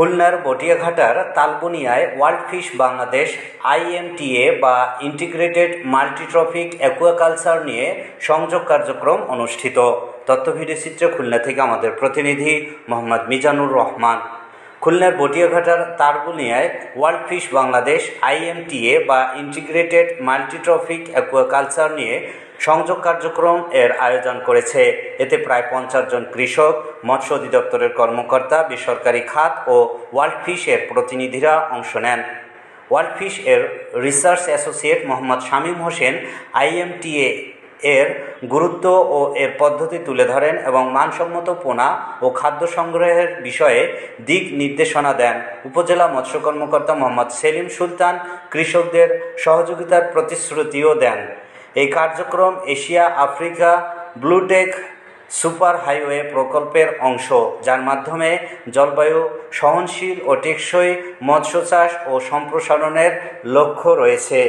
খুলনার বটিয়াঘাটার তালবনিয়ায় ওয়ার্ল্ড ফিশ বাংলাদেশ, আইএমটিএ বা ইন্টিগ্রেটেড মাল্টিট্রফিক অ্যাকুয়াকালচার নিয়ে সংযোগ কার্যক্রম অনুষ্ঠিত। তথ্য ভিডিও চিত্র খুলনা থেকে আমাদের প্রতিনিধি মোহাম্মদ মিজানুর রহমান। খুলনার বটিয়াঘাটার তারবুনিয়ায় ওয়ার্ল্ড ফিশ বাংলাদেশ, আইএমটিএ বা ইন্টিগ্রেটেড মাল্টিট্রফিক অ্যাকুয়াকালচার নিয়ে সংযোগ কার্যক্রম এর আয়োজন করেছে। এতে প্রায় পঞ্চাশ জন কৃষক, মৎস্য অধিদপ্তরের কর্মকর্তা, বেসরকারি খাত ও ওয়ার্ল্ড ফিশ এর প্রতিনিধিরা অংশ নেন। ওয়ার্ল্ড ফিশ এর research associate Mohammad Shamim Hossain, IMTA এর গুরুত্ব ও এর পদ্ধতি তুলে ধরেন এবং মানসম্মত পোনা ও খাদ্য সংগ্রহের বিষয়ে দিক নির্দেশনা দেন। উপজেলা মৎস্য কর্মকর্তা মোহাম্মদ সেলিম সুলতান কৃষকদের সহযোগিতার প্রতিশ্রুতিও দেন। এই কার্যক্রম Asia, Africa Bluetech super highway প্রকল্পের অংশ, যার মাধ্যমে জলবায়ু সহনশীল ও টেকসই মৎস্য চাষ ও সম্প্রসারণের লক্ষ্য রয়েছে।